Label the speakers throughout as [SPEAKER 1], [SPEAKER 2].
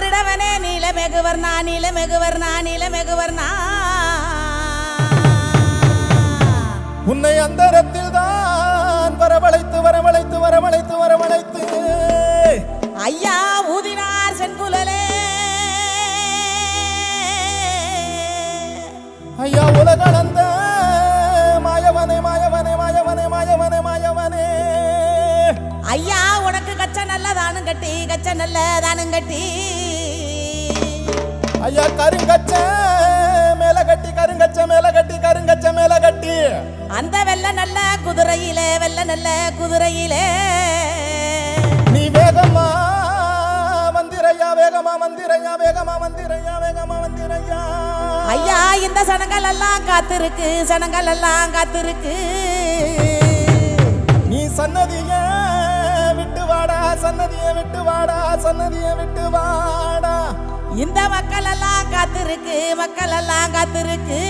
[SPEAKER 1] கருடவனே நீலமெகுவர்ணா நீலமெகுவர்ணா நீலமெகுவர்ணா
[SPEAKER 2] உன்னை அந்தரத்தில் தான் வரவழைத்து வரவழைத்து வரவழைத்து வரவழைத்து.
[SPEAKER 1] ஐயா ஊதினார் செங்குழலே
[SPEAKER 2] ஐயா உலகளந்த மாயவனே மாயவனே மாயவனே மாயவனே மாயவனே.
[SPEAKER 1] ஐயா உனக்கு கச்ச நல்லதானும் கட்டி கச்ச நல்லதானும் கட்டி.
[SPEAKER 2] ஐயா கருங்கச்ச மேல கட்டி கருங்கச்ச மேல கட்டி கருங்கச்ச மேல கட்டி
[SPEAKER 1] அந்த வெள்ள நல்ல குதிரையிலே வெள்ள நல்ல குதிரையிலே.
[SPEAKER 2] நீ வேகமா மந்திரையா வேகமா மந்திரையா வேகமா மந்திரையா வேகமா மந்திரையா.
[SPEAKER 1] ஐயா இந்த சனங்கள் எல்லாம் காத்திருக்கு சனங்கள் எல்லாம் காத்திருக்கு.
[SPEAKER 2] நீ சன்னதிய விட்டு வாடா சன்னதிய விட்டு வாடா சன்னதிய விட்டு வாடா.
[SPEAKER 1] இந்த மக்கள் எல்லாம் காத்திருக்கு மக்கள் எல்லாம் காத்திருக்கு.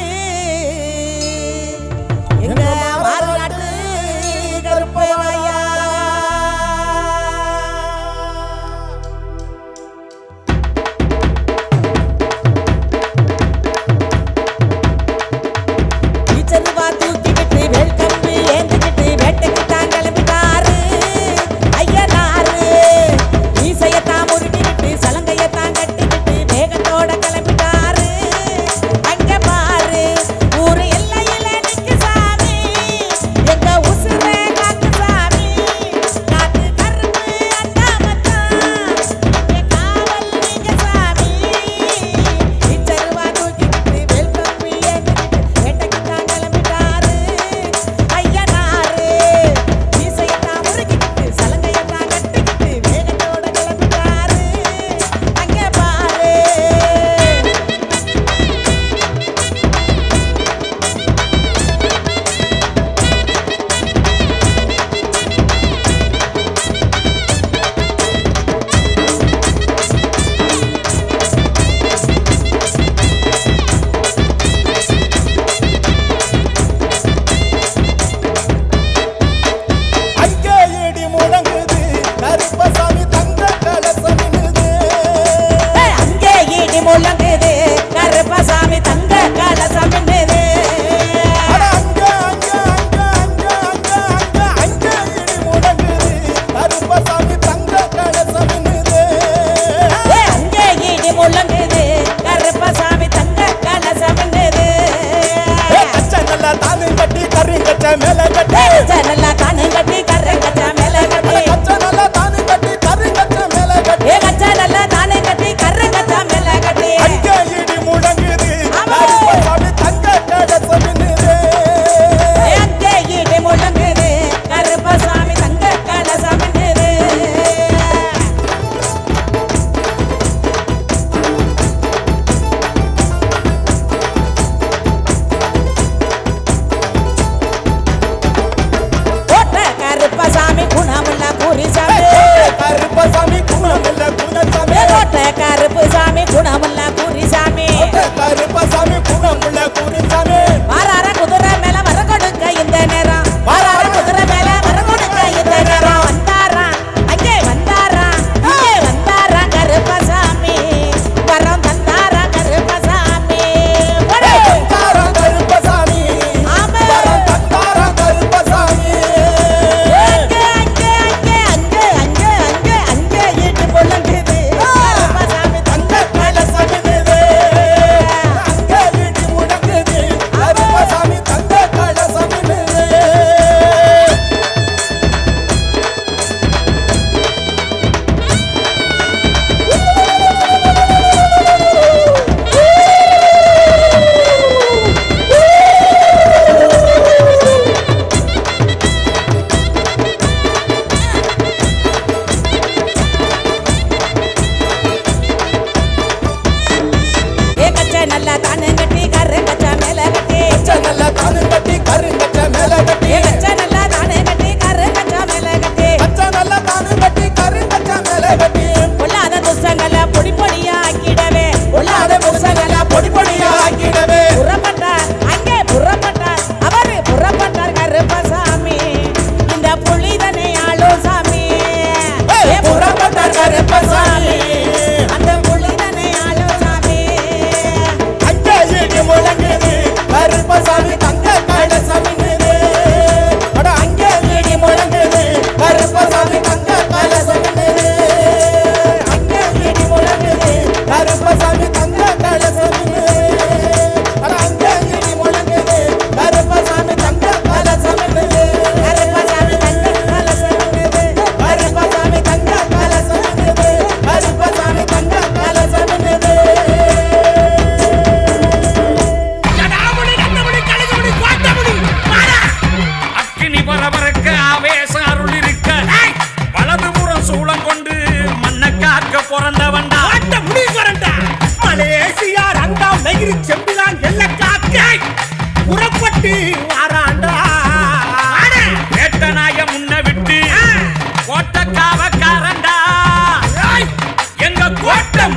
[SPEAKER 3] கருங்கட்ட மேல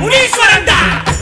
[SPEAKER 4] முனீஸ்வரன் தான்.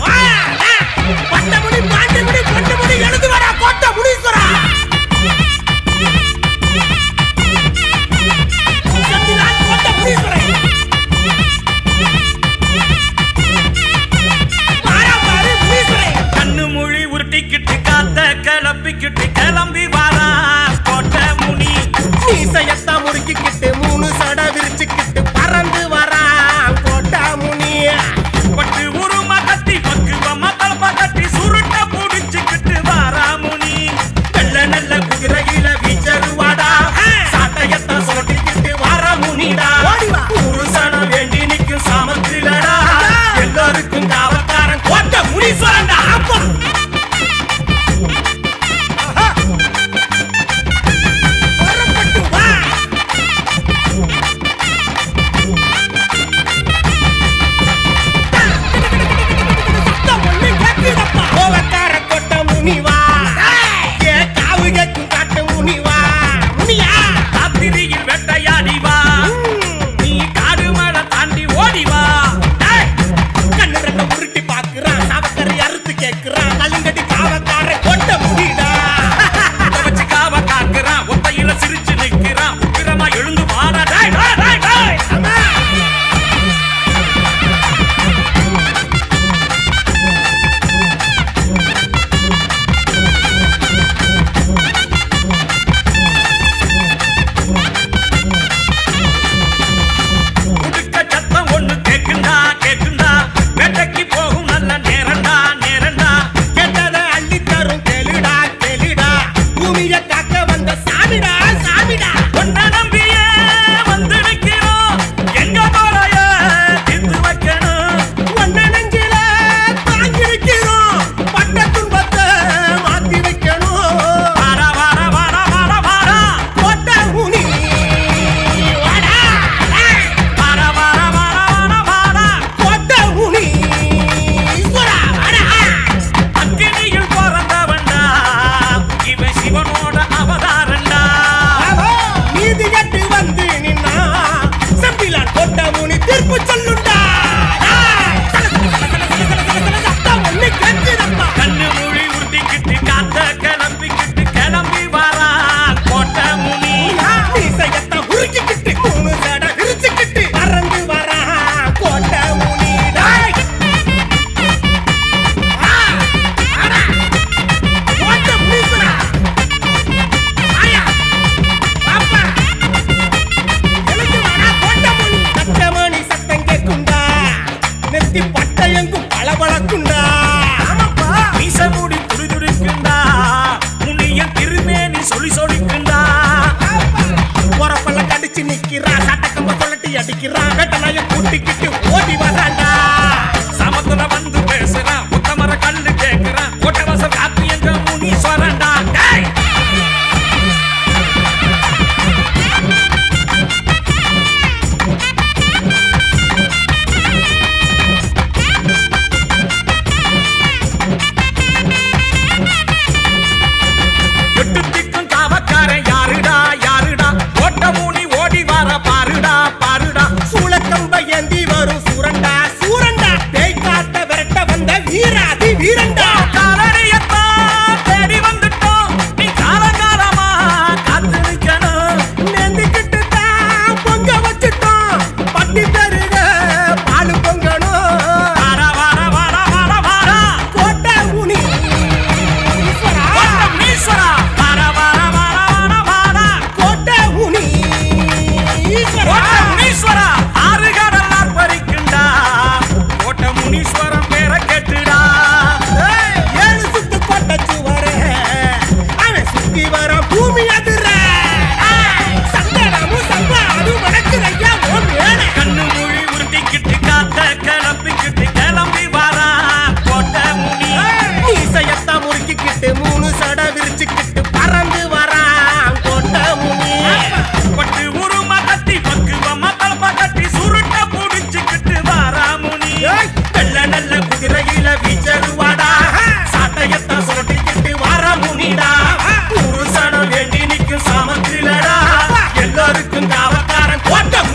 [SPEAKER 4] பளபளக்குண்டா
[SPEAKER 3] மீசமுடி துடி துடிக்குண்டா முனிய திருமேனி சொல்லி சொல்லிக்குண்டா
[SPEAKER 4] உரப்பல்ல கடிச்சு நிக்கிறா. சட்டக்கம்ப சொல்லட்டி அடிக்கிறா. வெட்டலைய கூட்டிக்கிட்டு ஓடி வராண்டா.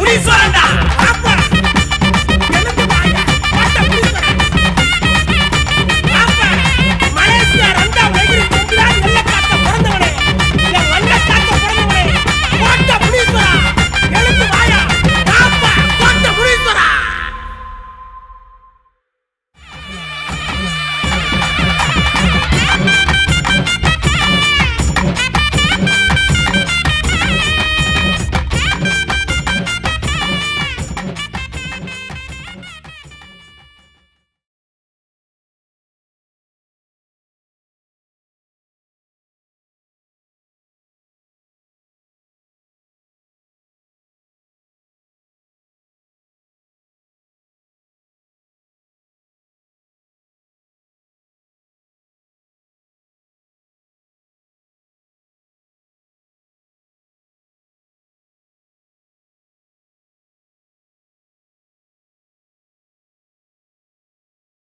[SPEAKER 4] Please, Wanda!